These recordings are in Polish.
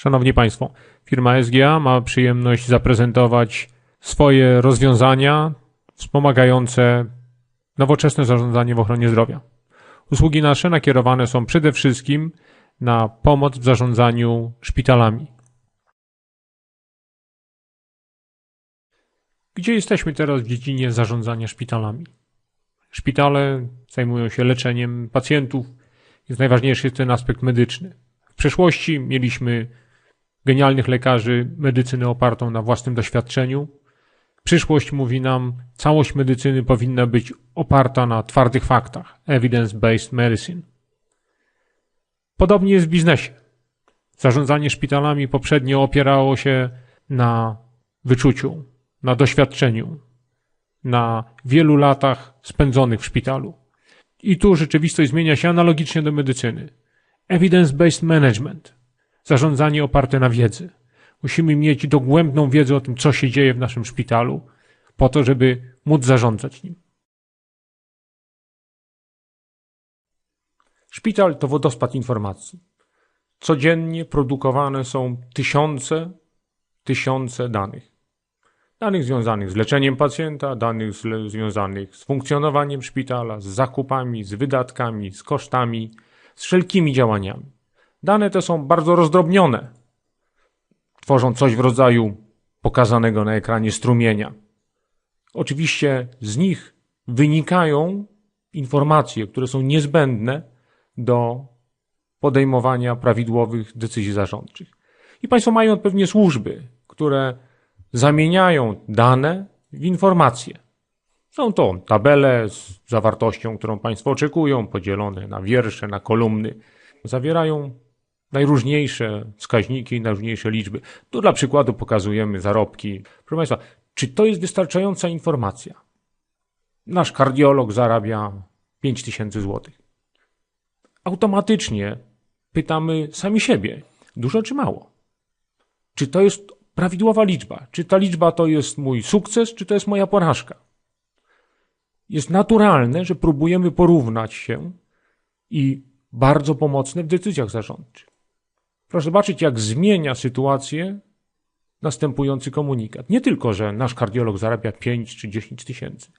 Szanowni Państwo, firma SGA ma przyjemność zaprezentować swoje rozwiązania wspomagające nowoczesne zarządzanie w ochronie zdrowia. Usługi nasze nakierowane są przede wszystkim na pomoc w zarządzaniu szpitalami. Gdzie jesteśmy teraz w dziedzinie zarządzania szpitalami? Szpitale zajmują się leczeniem pacjentów. Jest najważniejszy ten aspekt medyczny. W przeszłości mieliśmy genialnych lekarzy, medycyny opartą na własnym doświadczeniu. Przyszłość mówi nam, całość medycyny powinna być oparta na twardych faktach, evidence-based medicine. Podobnie jest w biznesie. Zarządzanie szpitalami poprzednio opierało się na wyczuciu, na doświadczeniu, na wielu latach spędzonych w szpitalu. I tu rzeczywistość zmienia się analogicznie do medycyny. Evidence-based management. Zarządzanie oparte na wiedzy. Musimy mieć dogłębną wiedzę o tym, co się dzieje w naszym szpitalu, po to, żeby móc zarządzać nim. Szpital to wodospad informacji. Codziennie produkowane są tysiące, tysiące danych. Danych związanych z leczeniem pacjenta, danych z, związanych z funkcjonowaniem szpitala, z zakupami, z wydatkami, z kosztami, z wszelkimi działaniami. Dane te są bardzo rozdrobnione. Tworzą coś w rodzaju pokazanego na ekranie strumienia. Oczywiście z nich wynikają informacje, które są niezbędne do podejmowania prawidłowych decyzji zarządczych. I Państwo mają pewnie służby, które zamieniają dane w informacje. Są to tabele z zawartością, którą Państwo oczekują, podzielone na wiersze, na kolumny. Zawierają najróżniejsze wskaźniki najróżniejsze liczby. Tu dla przykładu pokazujemy zarobki. Proszę Państwa, czy to jest wystarczająca informacja? Nasz kardiolog zarabia 5 tysięcy złotych. Automatycznie pytamy sami siebie, dużo czy mało? Czy to jest prawidłowa liczba? Czy ta liczba to jest mój sukces, czy to jest moja porażka? Jest naturalne, że próbujemy porównać się i bardzo pomocne w decyzjach zarządczych. Proszę zobaczyć, jak zmienia sytuację następujący komunikat. Nie tylko, że nasz kardiolog zarabia 5 czy 10 tysięcy,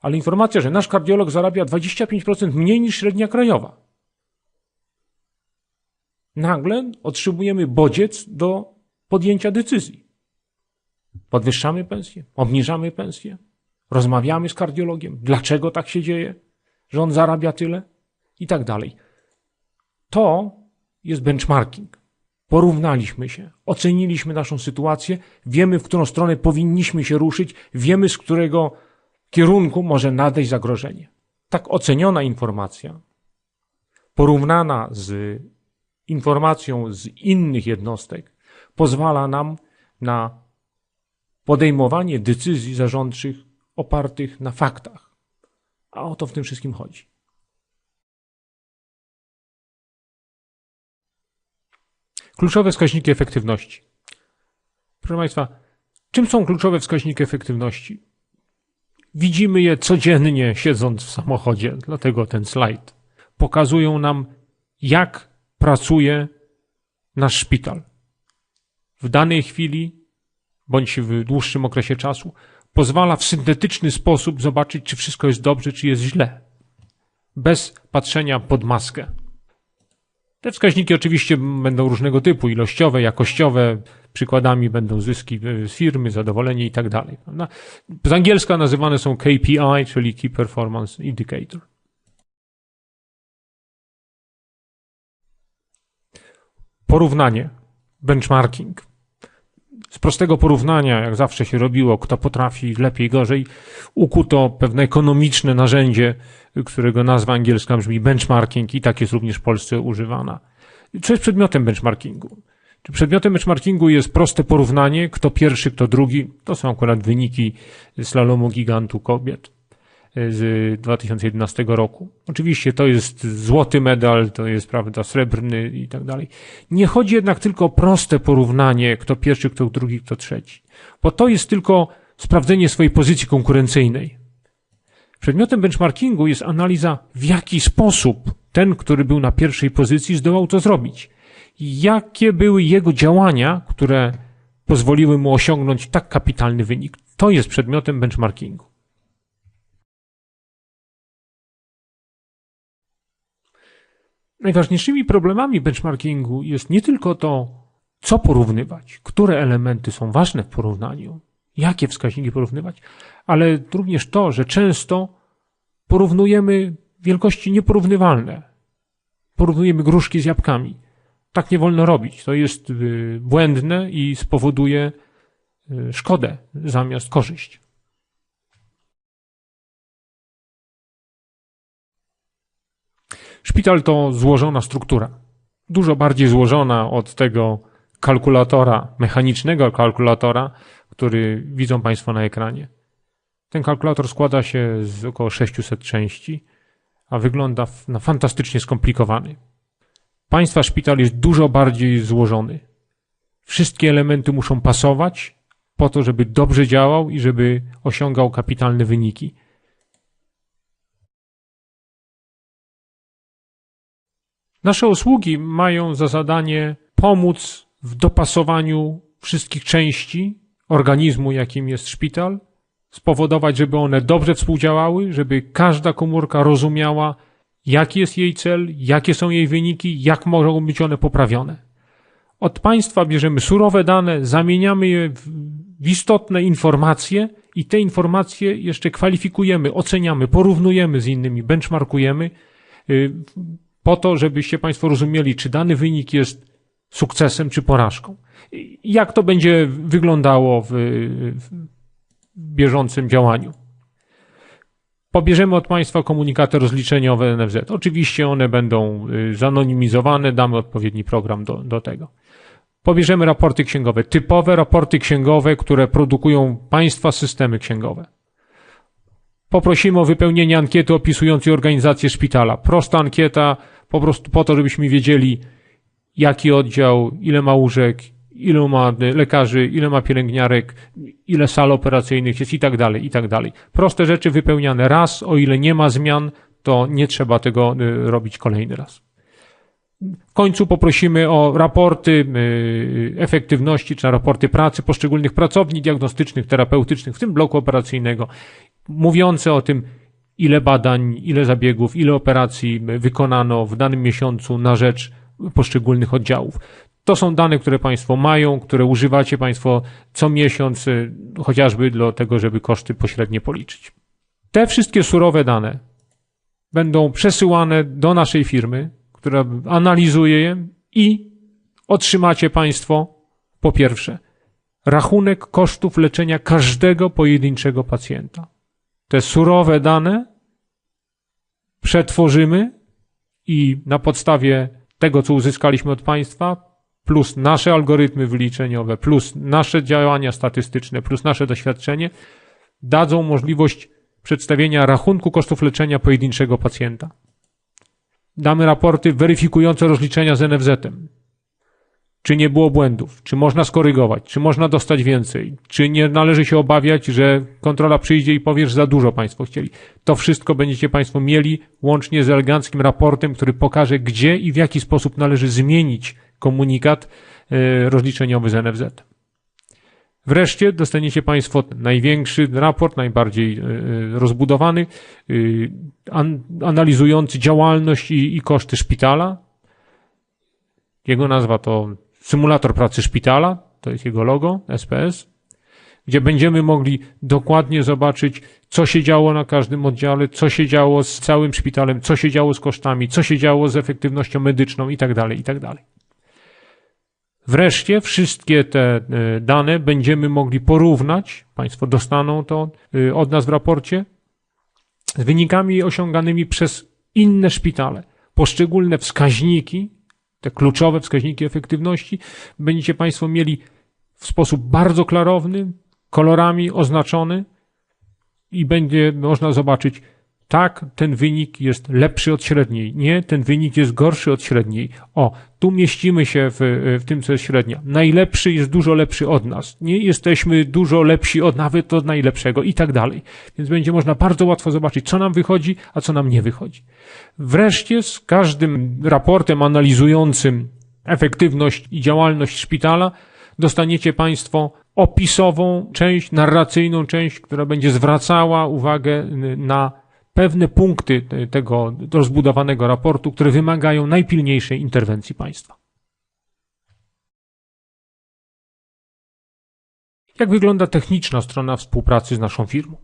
ale informacja, że nasz kardiolog zarabia 25% mniej niż średnia krajowa. Nagle otrzymujemy bodziec do podjęcia decyzji. Podwyższamy pensję, obniżamy pensję, rozmawiamy z kardiologiem, dlaczego tak się dzieje, że on zarabia tyle i tak dalej. To jest benchmarking. Porównaliśmy się, oceniliśmy naszą sytuację, wiemy, w którą stronę powinniśmy się ruszyć, wiemy, z którego kierunku może nadejść zagrożenie. Tak oceniona informacja, porównana z informacją z innych jednostek, pozwala nam na podejmowanie decyzji zarządczych opartych na faktach. A o to w tym wszystkim chodzi. Kluczowe wskaźniki efektywności. Proszę Państwa, czym są kluczowe wskaźniki efektywności? Widzimy je codziennie siedząc w samochodzie, dlatego ten slajd. Pokazują nam, jak pracuje nasz szpital. W danej chwili, bądź w dłuższym okresie czasu, pozwala w syntetyczny sposób zobaczyć, czy wszystko jest dobrze, czy jest źle. Bez patrzenia pod maskę. Te wskaźniki oczywiście będą różnego typu, ilościowe, jakościowe, przykładami będą zyski z firmy, zadowolenie i tak dalej. Z angielska nazywane są KPI, czyli Key Performance Indicator. Porównanie, benchmarking. Z prostego porównania, jak zawsze się robiło, kto potrafi lepiej, gorzej, ukuto pewne ekonomiczne narzędzie, którego nazwa angielska brzmi benchmarking i tak jest również w Polsce używana. Co jest przedmiotem benchmarkingu? Przedmiotem benchmarkingu jest proste porównanie, kto pierwszy, kto drugi. To są akurat wyniki slalomu gigantu kobiet z 2011 roku. Oczywiście to jest złoty medal, to jest, prawda, srebrny i tak dalej. Nie chodzi jednak tylko o proste porównanie, kto pierwszy, kto drugi, kto trzeci. Bo to jest tylko sprawdzenie swojej pozycji konkurencyjnej. Przedmiotem benchmarkingu jest analiza, w jaki sposób ten, który był na pierwszej pozycji, zdołał to zrobić. jakie były jego działania, które pozwoliły mu osiągnąć tak kapitalny wynik. To jest przedmiotem benchmarkingu. Najważniejszymi problemami benchmarkingu jest nie tylko to, co porównywać, które elementy są ważne w porównaniu, jakie wskaźniki porównywać, ale również to, że często porównujemy wielkości nieporównywalne. Porównujemy gruszki z jabłkami. Tak nie wolno robić. To jest y, błędne i spowoduje y, szkodę zamiast korzyść. Szpital to złożona struktura. Dużo bardziej złożona od tego kalkulatora, mechanicznego kalkulatora, który widzą Państwo na ekranie. Ten kalkulator składa się z około 600 części, a wygląda na fantastycznie skomplikowany. Państwa szpital jest dużo bardziej złożony. Wszystkie elementy muszą pasować po to, żeby dobrze działał i żeby osiągał kapitalne wyniki. Nasze usługi mają za zadanie pomóc w dopasowaniu wszystkich części organizmu, jakim jest szpital, spowodować, żeby one dobrze współdziałały, żeby każda komórka rozumiała, jaki jest jej cel, jakie są jej wyniki, jak mogą być one poprawione. Od państwa bierzemy surowe dane, zamieniamy je w istotne informacje i te informacje jeszcze kwalifikujemy, oceniamy, porównujemy z innymi, benchmarkujemy, y, po to, żebyście Państwo rozumieli, czy dany wynik jest sukcesem czy porażką. Jak to będzie wyglądało w, w bieżącym działaniu? Pobierzemy od Państwa komunikaty rozliczeniowe NFZ. Oczywiście one będą y, zanonimizowane, damy odpowiedni program do, do tego. Pobierzemy raporty księgowe, typowe raporty księgowe, które produkują Państwa systemy księgowe. Poprosimy o wypełnienie ankiety opisującej organizację szpitala. Prosta ankieta, po prostu po to, żebyśmy wiedzieli, jaki oddział, ile ma łóżek, ile ma lekarzy, ile ma pielęgniarek, ile sal operacyjnych jest i tak dalej, i tak dalej. Proste rzeczy wypełniane raz, o ile nie ma zmian, to nie trzeba tego y, robić kolejny raz. W końcu poprosimy o raporty y, efektywności, czy raporty pracy poszczególnych pracowni diagnostycznych, terapeutycznych, w tym bloku operacyjnego, mówiące o tym, ile badań, ile zabiegów, ile operacji wykonano w danym miesiącu na rzecz poszczególnych oddziałów. To są dane, które Państwo mają, które używacie Państwo co miesiąc, y, chociażby do tego, żeby koszty pośrednie policzyć. Te wszystkie surowe dane będą przesyłane do naszej firmy, która analizuje je i otrzymacie Państwo po pierwsze rachunek kosztów leczenia każdego pojedynczego pacjenta. Te surowe dane przetworzymy i na podstawie tego, co uzyskaliśmy od państwa, plus nasze algorytmy wyliczeniowe, plus nasze działania statystyczne, plus nasze doświadczenie, dadzą możliwość przedstawienia rachunku kosztów leczenia pojedynczego pacjenta. Damy raporty weryfikujące rozliczenia z NFZ-em czy nie było błędów, czy można skorygować, czy można dostać więcej, czy nie należy się obawiać, że kontrola przyjdzie i powie, że za dużo Państwo chcieli. To wszystko będziecie Państwo mieli łącznie z eleganckim raportem, który pokaże, gdzie i w jaki sposób należy zmienić komunikat e, rozliczeniowy z NFZ. Wreszcie dostaniecie Państwo największy raport, najbardziej e, rozbudowany, e, analizujący działalność i, i koszty szpitala. Jego nazwa to symulator pracy szpitala, to jest jego logo, SPS, gdzie będziemy mogli dokładnie zobaczyć, co się działo na każdym oddziale, co się działo z całym szpitalem, co się działo z kosztami, co się działo z efektywnością medyczną itd., tak itd. Tak Wreszcie wszystkie te e, dane będziemy mogli porównać, Państwo dostaną to e, od nas w raporcie, z wynikami osiąganymi przez inne szpitale. Poszczególne wskaźniki te kluczowe wskaźniki efektywności, będziecie Państwo mieli w sposób bardzo klarowny, kolorami oznaczony i będzie można zobaczyć, tak, ten wynik jest lepszy od średniej. Nie, ten wynik jest gorszy od średniej. O, tu mieścimy się w, w tym, co jest średnia. Najlepszy jest dużo lepszy od nas. Nie jesteśmy dużo lepsi od nawet od najlepszego i tak dalej. Więc będzie można bardzo łatwo zobaczyć, co nam wychodzi, a co nam nie wychodzi. Wreszcie z każdym raportem analizującym efektywność i działalność szpitala, dostaniecie Państwo opisową część, narracyjną część, która będzie zwracała uwagę na pewne punkty tego rozbudowanego raportu, które wymagają najpilniejszej interwencji państwa. Jak wygląda techniczna strona współpracy z naszą firmą?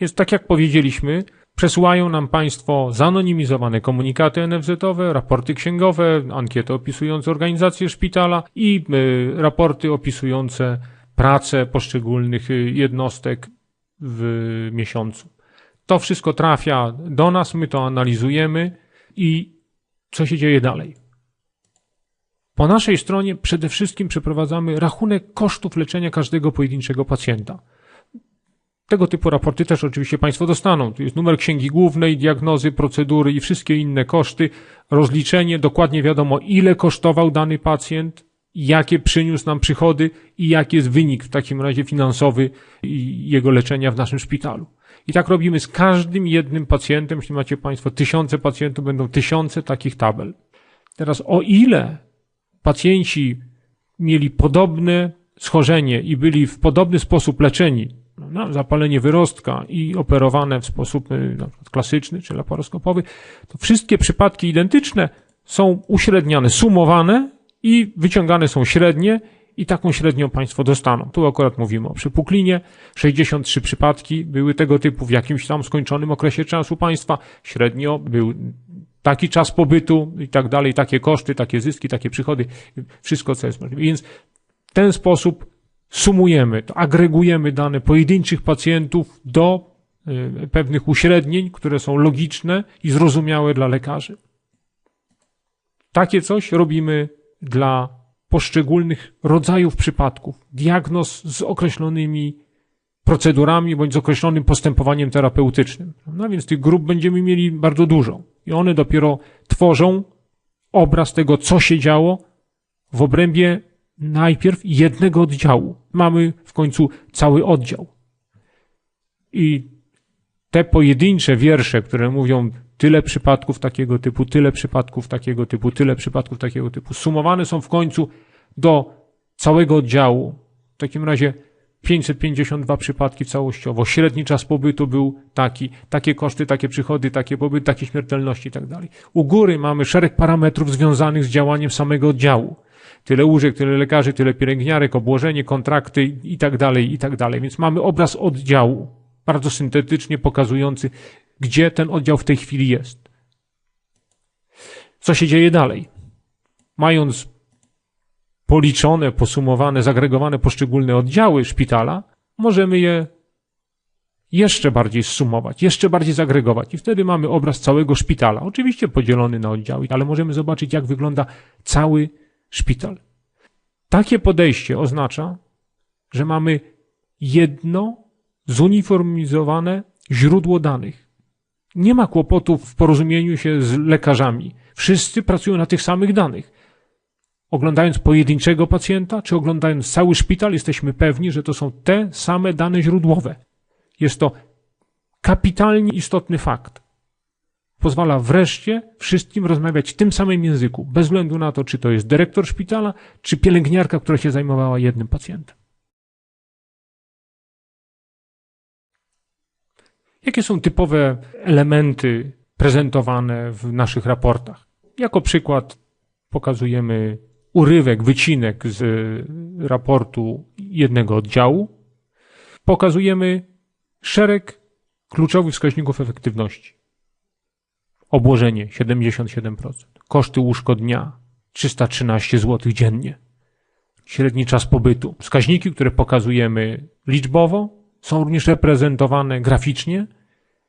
Jest tak, jak powiedzieliśmy, przesyłają nam Państwo zanonimizowane komunikaty NFZ-owe, raporty księgowe, ankiety opisujące organizację szpitala i y, raporty opisujące pracę poszczególnych y, jednostek w miesiącu. To wszystko trafia do nas, my to analizujemy i co się dzieje dalej? Po naszej stronie przede wszystkim przeprowadzamy rachunek kosztów leczenia każdego pojedynczego pacjenta. Tego typu raporty też oczywiście Państwo dostaną. Tu jest numer księgi głównej, diagnozy, procedury i wszystkie inne koszty, rozliczenie, dokładnie wiadomo ile kosztował dany pacjent, jakie przyniósł nam przychody i jaki jest wynik w takim razie finansowy jego leczenia w naszym szpitalu. I tak robimy z każdym jednym pacjentem. Jeśli macie Państwo tysiące pacjentów, będą tysiące takich tabel. Teraz o ile pacjenci mieli podobne schorzenie i byli w podobny sposób leczeni, no, zapalenie wyrostka i operowane w sposób y, na klasyczny czy laparoskopowy, to wszystkie przypadki identyczne są uśredniane, sumowane i wyciągane są średnie i taką średnią Państwo dostaną. Tu akurat mówimy o przypuklinie. 63 przypadki były tego typu w jakimś tam skończonym okresie czasu państwa. Średnio był taki czas pobytu i tak dalej, takie koszty, takie zyski, takie przychody, wszystko co jest możliwe. Więc w ten sposób sumujemy, agregujemy dane pojedynczych pacjentów do y, pewnych uśrednień, które są logiczne i zrozumiałe dla lekarzy. Takie coś robimy dla poszczególnych rodzajów przypadków, diagnoz z określonymi procedurami bądź z określonym postępowaniem terapeutycznym. No więc tych grup będziemy mieli bardzo dużo. I one dopiero tworzą obraz tego, co się działo w obrębie najpierw jednego oddziału. Mamy w końcu cały oddział. I te pojedyncze wiersze, które mówią tyle przypadków takiego typu, tyle przypadków takiego typu, tyle przypadków takiego typu, sumowane są w końcu do całego oddziału. W takim razie 552 przypadki całościowo. Średni czas pobytu był taki, takie koszty, takie przychody, takie pobyt, takie śmiertelności i tak dalej. U góry mamy szereg parametrów związanych z działaniem samego oddziału. Tyle łóżek, tyle lekarzy, tyle pielęgniarek, obłożenie, kontrakty i tak dalej, i tak dalej. Więc mamy obraz oddziału, bardzo syntetycznie pokazujący, gdzie ten oddział w tej chwili jest. Co się dzieje dalej? Mając policzone, posumowane, zagregowane poszczególne oddziały szpitala, możemy je jeszcze bardziej zsumować, jeszcze bardziej zagregować i wtedy mamy obraz całego szpitala. Oczywiście podzielony na oddziały, ale możemy zobaczyć, jak wygląda cały szpital. Takie podejście oznacza, że mamy jedno zuniformizowane źródło danych. Nie ma kłopotów w porozumieniu się z lekarzami. Wszyscy pracują na tych samych danych oglądając pojedynczego pacjenta, czy oglądając cały szpital, jesteśmy pewni, że to są te same dane źródłowe. Jest to kapitalnie istotny fakt. Pozwala wreszcie wszystkim rozmawiać w tym samym języku, bez względu na to, czy to jest dyrektor szpitala, czy pielęgniarka, która się zajmowała jednym pacjentem. Jakie są typowe elementy prezentowane w naszych raportach? Jako przykład pokazujemy urywek, wycinek z raportu jednego oddziału, pokazujemy szereg kluczowych wskaźników efektywności. Obłożenie 77%, koszty łóżko dnia 313 zł dziennie, średni czas pobytu. Wskaźniki, które pokazujemy liczbowo, są również reprezentowane graficznie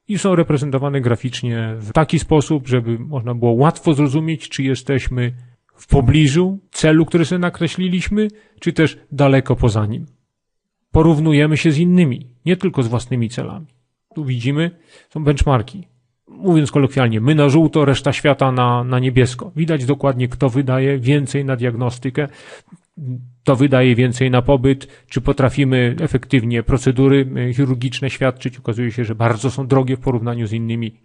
i są reprezentowane graficznie w taki sposób, żeby można było łatwo zrozumieć, czy jesteśmy w pobliżu celu, który sobie nakreśliliśmy, czy też daleko poza nim. Porównujemy się z innymi, nie tylko z własnymi celami. Tu widzimy, są benchmarki. Mówiąc kolokwialnie, my na żółto, reszta świata na, na niebiesko. Widać dokładnie, kto wydaje więcej na diagnostykę, kto wydaje więcej na pobyt, czy potrafimy efektywnie procedury chirurgiczne świadczyć. Okazuje się, że bardzo są drogie w porównaniu z innymi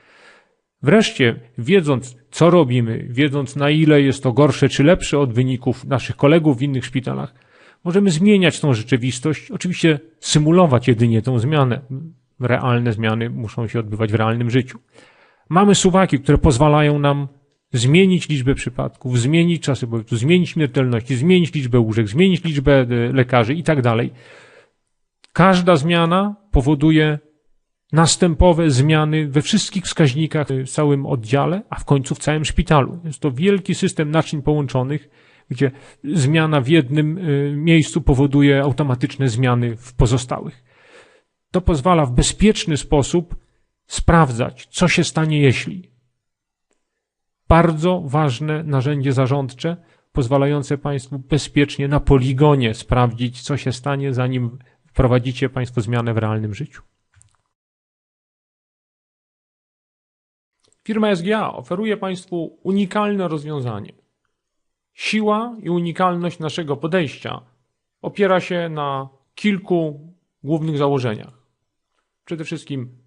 Wreszcie, wiedząc, co robimy, wiedząc, na ile jest to gorsze czy lepsze od wyników naszych kolegów w innych szpitalach, możemy zmieniać tą rzeczywistość, oczywiście symulować jedynie tą zmianę. Realne zmiany muszą się odbywać w realnym życiu. Mamy suwaki, które pozwalają nam zmienić liczbę przypadków, zmienić czasy pobytu, zmienić śmiertelności, zmienić liczbę łóżek, zmienić liczbę e, lekarzy i tak dalej. Każda zmiana powoduje następowe zmiany we wszystkich wskaźnikach w całym oddziale, a w końcu w całym szpitalu. Jest to wielki system naczyń połączonych, gdzie zmiana w jednym y, miejscu powoduje automatyczne zmiany w pozostałych. To pozwala w bezpieczny sposób sprawdzać, co się stanie jeśli. Bardzo ważne narzędzie zarządcze, pozwalające Państwu bezpiecznie na poligonie sprawdzić, co się stanie, zanim wprowadzicie Państwo zmianę w realnym życiu. Firma SGA oferuje Państwu unikalne rozwiązanie. Siła i unikalność naszego podejścia opiera się na kilku głównych założeniach. Przede wszystkim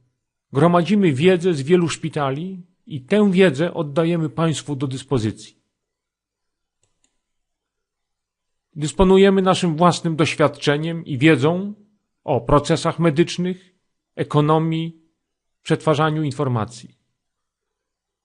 gromadzimy wiedzę z wielu szpitali i tę wiedzę oddajemy Państwu do dyspozycji. Dysponujemy naszym własnym doświadczeniem i wiedzą o procesach medycznych, ekonomii, przetwarzaniu informacji.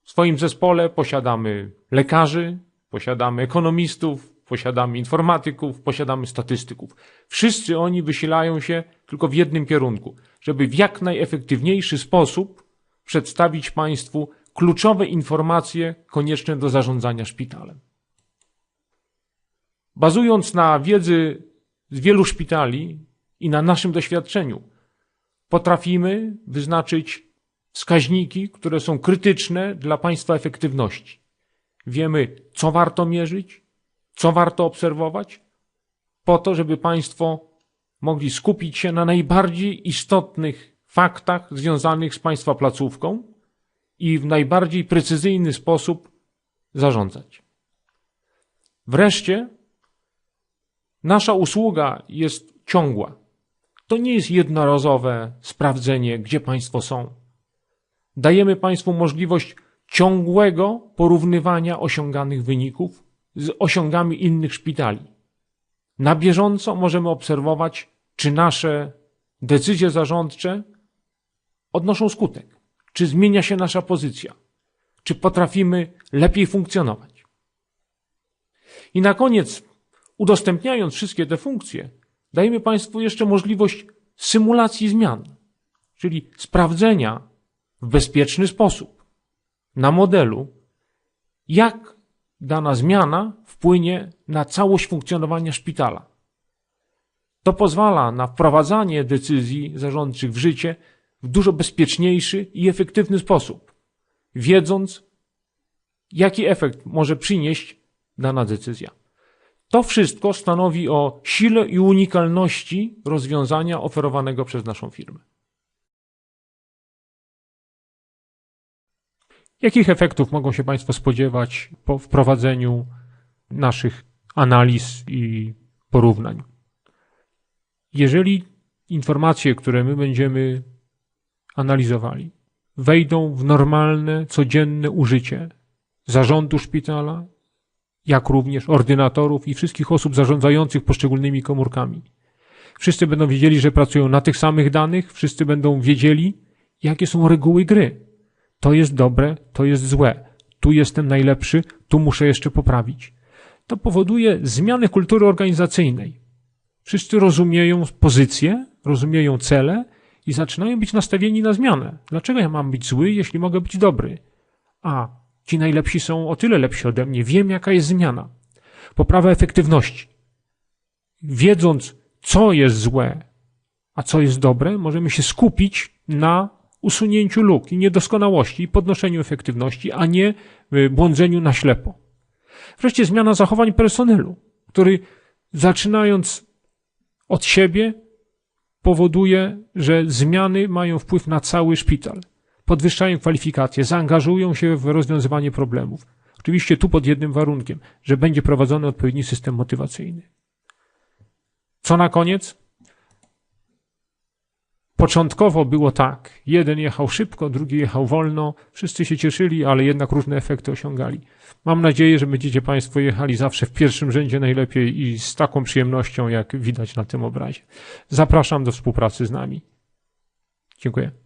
W swoim zespole posiadamy lekarzy, posiadamy ekonomistów, posiadamy informatyków, posiadamy statystyków. Wszyscy oni wysilają się tylko w jednym kierunku, żeby w jak najefektywniejszy sposób przedstawić Państwu kluczowe informacje konieczne do zarządzania szpitalem. Bazując na wiedzy z wielu szpitali i na naszym doświadczeniu, potrafimy wyznaczyć wskaźniki, które są krytyczne dla Państwa efektywności. Wiemy, co warto mierzyć, co warto obserwować, po to, żeby Państwo mogli skupić się na najbardziej istotnych faktach związanych z Państwa placówką i w najbardziej precyzyjny sposób zarządzać. Wreszcie, nasza usługa jest ciągła. To nie jest jednorazowe sprawdzenie, gdzie Państwo są dajemy Państwu możliwość ciągłego porównywania osiąganych wyników z osiągami innych szpitali. Na bieżąco możemy obserwować, czy nasze decyzje zarządcze odnoszą skutek, czy zmienia się nasza pozycja, czy potrafimy lepiej funkcjonować. I na koniec, udostępniając wszystkie te funkcje, dajemy Państwu jeszcze możliwość symulacji zmian, czyli sprawdzenia, w bezpieczny sposób na modelu, jak dana zmiana wpłynie na całość funkcjonowania szpitala. To pozwala na wprowadzanie decyzji zarządczych w życie w dużo bezpieczniejszy i efektywny sposób, wiedząc, jaki efekt może przynieść dana decyzja. To wszystko stanowi o sile i unikalności rozwiązania oferowanego przez naszą firmę. Jakich efektów mogą się Państwo spodziewać po wprowadzeniu naszych analiz i porównań? Jeżeli informacje, które my będziemy analizowali, wejdą w normalne, codzienne użycie zarządu szpitala, jak również ordynatorów i wszystkich osób zarządzających poszczególnymi komórkami. Wszyscy będą wiedzieli, że pracują na tych samych danych, wszyscy będą wiedzieli, jakie są reguły gry to jest dobre, to jest złe, tu jestem najlepszy, tu muszę jeszcze poprawić. To powoduje zmianę kultury organizacyjnej. Wszyscy rozumieją pozycję, rozumieją cele i zaczynają być nastawieni na zmianę. Dlaczego ja mam być zły, jeśli mogę być dobry? A, ci najlepsi są o tyle lepsi ode mnie, wiem jaka jest zmiana. Poprawa efektywności. Wiedząc, co jest złe, a co jest dobre, możemy się skupić na usunięciu luk i niedoskonałości i podnoszeniu efektywności, a nie y, błądzeniu na ślepo. Wreszcie zmiana zachowań personelu, który zaczynając od siebie powoduje, że zmiany mają wpływ na cały szpital. Podwyższają kwalifikacje, zaangażują się w rozwiązywanie problemów. Oczywiście tu pod jednym warunkiem, że będzie prowadzony odpowiedni system motywacyjny. Co na koniec? Początkowo było tak. Jeden jechał szybko, drugi jechał wolno. Wszyscy się cieszyli, ale jednak różne efekty osiągali. Mam nadzieję, że będziecie Państwo jechali zawsze w pierwszym rzędzie najlepiej i z taką przyjemnością, jak widać na tym obrazie. Zapraszam do współpracy z nami. Dziękuję.